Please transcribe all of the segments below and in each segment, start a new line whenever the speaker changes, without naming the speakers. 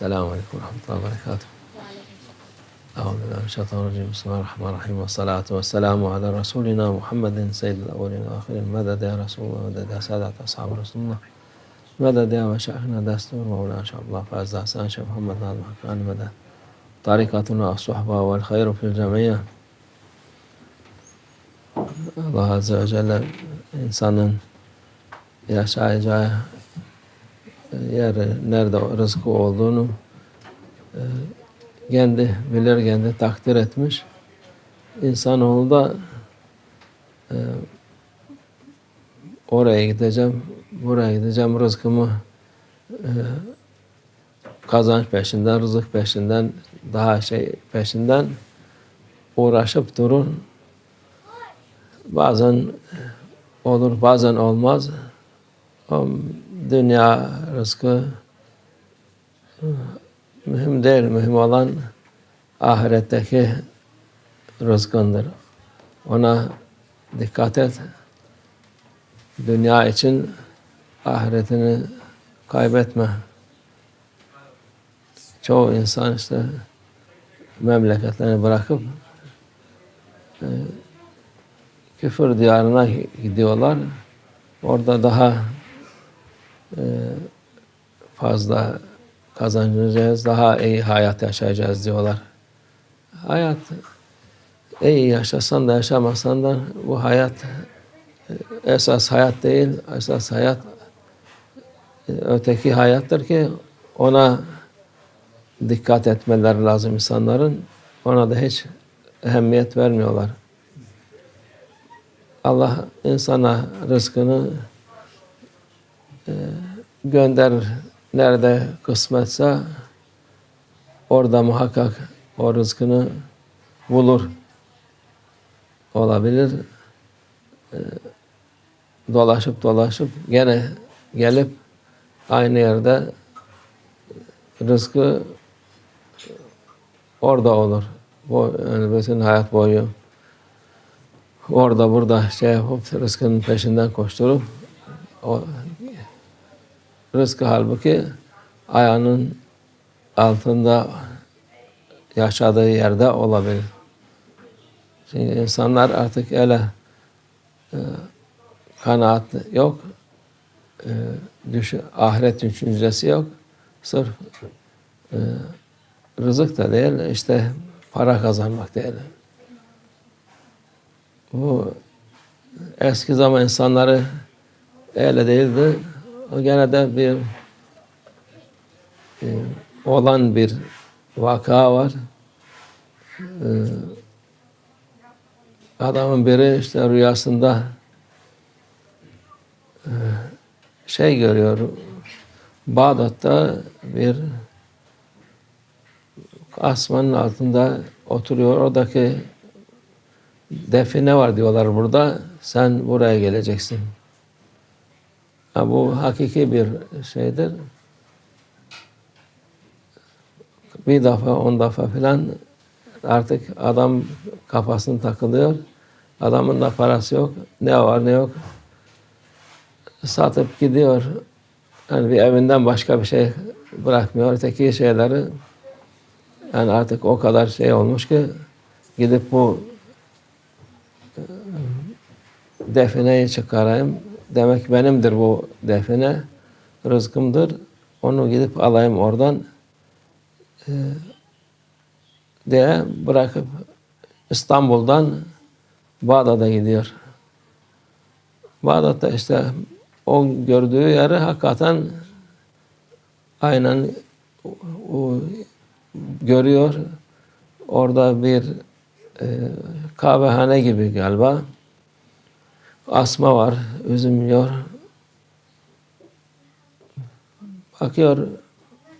Aleyküm ve Rahmetullahi ve Berekatuhu. أعوذ بالله من الشيطان الرجيم. بسم الله الرحمن الرحيم. والصلاة والسلام على رسولنا محمد سيد الأولين والآخرين. مدد يا رسول الله مدد يا سادة أصحاب رسول الله. مدد يا مشايخنا دستور مولانا شاء الله. فاز حسن شيخ محمد ناظم حقان مدد. طريقتنا الصحبة والخير في الجميع. Allah Azze ve Celle insanın yaşayacağı yer nerede rızkı olduğunu e, kendi bilir, kendi takdir etmiş. İnsanoğlu da e, oraya gideceğim, buraya gideceğim, rızkımı e, kazanç peşinden, rızık peşinden, daha şey peşinden uğraşıp durur. Bazen olur, bazen olmaz. Dünya rızkı mühim değil. Mühim olan ahiretteki rızkındır. Ona dikkat et. Dünya için ahiretini kaybetme. Çoğu insan işte memleketlerini bırakıp e, küfür diyarına gidiyorlar. Orada daha fazla kazanacağız, daha iyi hayat yaşayacağız diyorlar. Hayat iyi yaşasan da yaşamasan da bu hayat e, esas hayat değil, esas hayat e, öteki hayattır ki ona dikkat etmeleri lazım insanların. Ona da hiç ehemmiyet vermiyorlar. Allah insana rızkını e, gönderir. Nerede kısmetse orada muhakkak o rızkını bulur. Olabilir. E, dolaşıp dolaşıp gene gelip aynı yerde rızkı orada olur. Bu yani bütün hayat boyu orada burada şey yapıp rızkının peşinden koşturup o rızkı halbuki ayağının altında yaşadığı yerde olabilir. Çünkü insanlar artık öyle e, kanaat yok. E, düş, ahiret düşüncesi yok. Sırf e, rızık da değil, işte para kazanmak değil. Bu eski zaman insanları öyle değildi. Gene de bir e, olan bir vaka var. E, adamın biri işte rüyasında e, şey görüyor. Bağdat'ta bir asmanın altında oturuyor. Oradaki define var diyorlar burada. Sen buraya geleceksin. Ha, bu hakiki bir şeydir. Bir defa, on defa filan artık adam kafasını takılıyor. Adamın da parası yok. Ne var ne yok. Satıp gidiyor. Yani bir evinden başka bir şey bırakmıyor. Öteki şeyleri yani artık o kadar şey olmuş ki gidip bu e, defineyi çıkarayım. Demek benimdir bu define. Rızkımdır. Onu gidip alayım oradan e, diye bırakıp İstanbul'dan Bağdat'a gidiyor. Bağdat'ta işte o gördüğü yeri hakikaten aynen o, görüyor. Orada bir e, kahvehane gibi galiba. Asma var, üzüm yiyor. Bakıyor,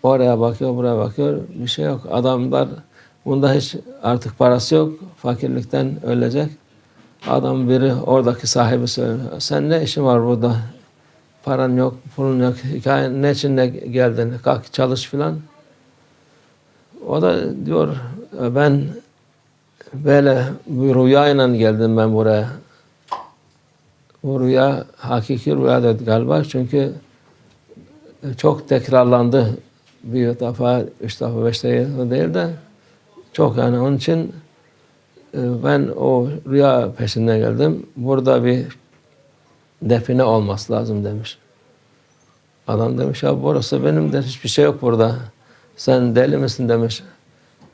oraya bakıyor, buraya bakıyor. Bir şey yok. Adamlar, bunda hiç artık parası yok. Fakirlikten ölecek. Adam biri oradaki sahibi söylüyor. Sen ne işin var burada? Paran yok, pulun yok. Hikaye ne için de geldin? Kalk çalış filan. O da diyor ben böyle bir rüyayla geldim ben buraya. Bu rüya hakiki rüya dedi galiba çünkü çok tekrarlandı bir defa, üç defa, beş defa değil de çok yani onun için e, ben o rüya peşinden geldim. Burada bir define olması lazım demiş. Adam demiş ya burası benim de hiçbir şey yok burada. Sen deli misin demiş.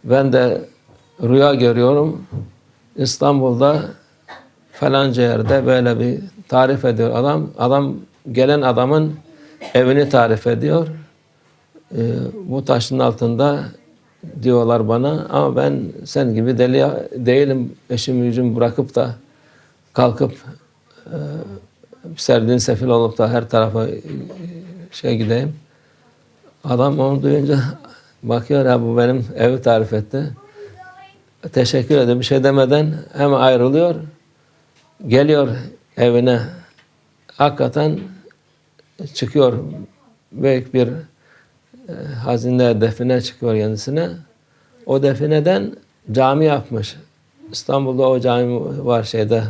Ben de rüya görüyorum. İstanbul'da falanca yerde böyle bir tarif ediyor adam. Adam gelen adamın evini tarif ediyor. Ee, bu taşın altında diyorlar bana ama ben sen gibi deli değilim. Eşim yüzüm bırakıp da kalkıp e, serdiğin sefil olup da her tarafa e, şey gideyim. Adam onu duyunca bakıyor ya bu benim evi tarif etti. Teşekkür ederim bir şey demeden hemen ayrılıyor. Geliyor evine. Hakikaten çıkıyor büyük bir e, hazine define çıkıyor kendisine. O defineden cami yapmış. İstanbul'da o cami var şeyde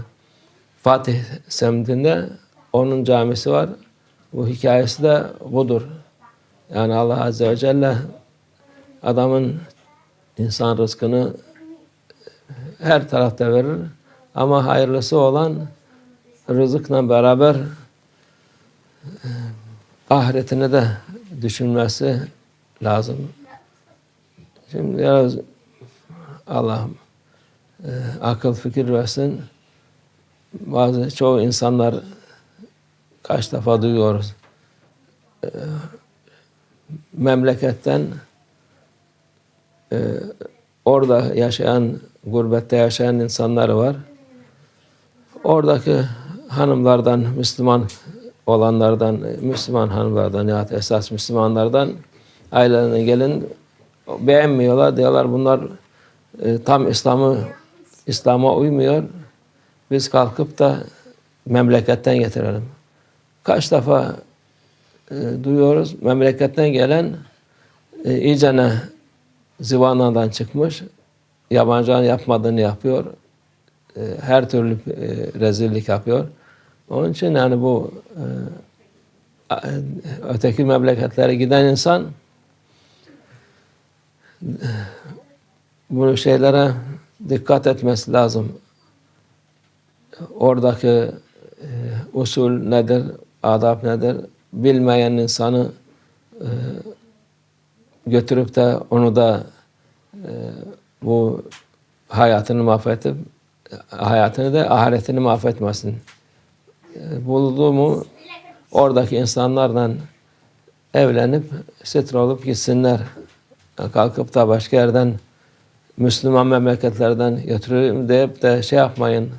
Fatih semtinde onun camisi var. Bu hikayesi de budur. Yani Allah Azze ve Celle adamın insan rızkını her tarafta verir. Ama hayırlısı olan rızıkla beraber ahiretini de düşünmesi lazım. Şimdi biraz Allah e, akıl fikir versin. Bazı çoğu insanlar kaç defa duyuyoruz. E, memleketten e, orada yaşayan, gurbette yaşayan insanlar var. Oradaki hanımlardan, Müslüman olanlardan, Müslüman hanımlardan ya esas Müslümanlardan ailelerine gelin beğenmiyorlar. Diyorlar bunlar e, tam İslam'ı İslam'a uymuyor. Biz kalkıp da memleketten getirelim. Kaç defa e, duyuyoruz memleketten gelen e, iyicene zıvanadan çıkmış. Yabancının yapmadığını yapıyor. E, her türlü e, rezillik yapıyor. Onun için yani bu e, öteki memleketlere giden insan bu şeylere dikkat etmesi lazım. Oradaki e, usul nedir, adab nedir bilmeyen insanı e, götürüp de onu da e, bu hayatını mahvedip hayatını da ahiretini mahvetmesin. E, bulduğu mu oradaki insanlarla evlenip sitre olup gitsinler. Kalkıp da başka yerden Müslüman memleketlerden götüreyim deyip de şey yapmayın.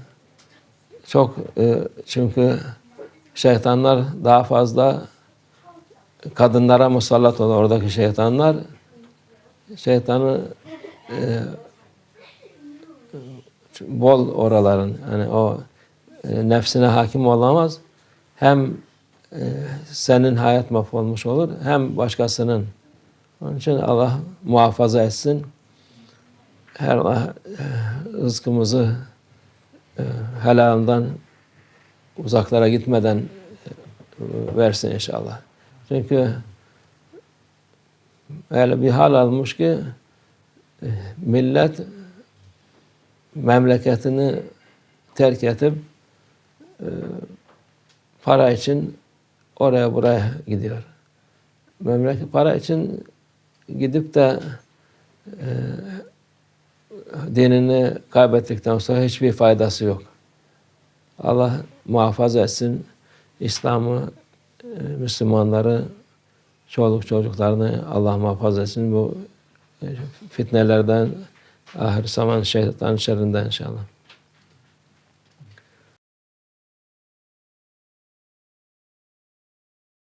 Çok e, çünkü şeytanlar daha fazla kadınlara musallat olan oradaki şeytanlar şeytanı e, bol oraların yani o e, nefsine hakim olamaz. Hem e, senin hayat mahvolmuş olur hem başkasının. Onun için Allah muhafaza etsin. Her Allah e, rızkımızı e, helalından uzaklara gitmeden versin inşallah. Çünkü öyle bir hal almış ki millet memleketini terk edip para için oraya buraya gidiyor. Memleket para için gidip de e, dinini kaybettikten sonra hiçbir faydası yok. Allah muhafaza etsin İslam'ı, e, Müslümanları, çoluk çocuklarını Allah muhafaza etsin bu e, fitnelerden, ahir zaman şeytan şerrinden inşallah.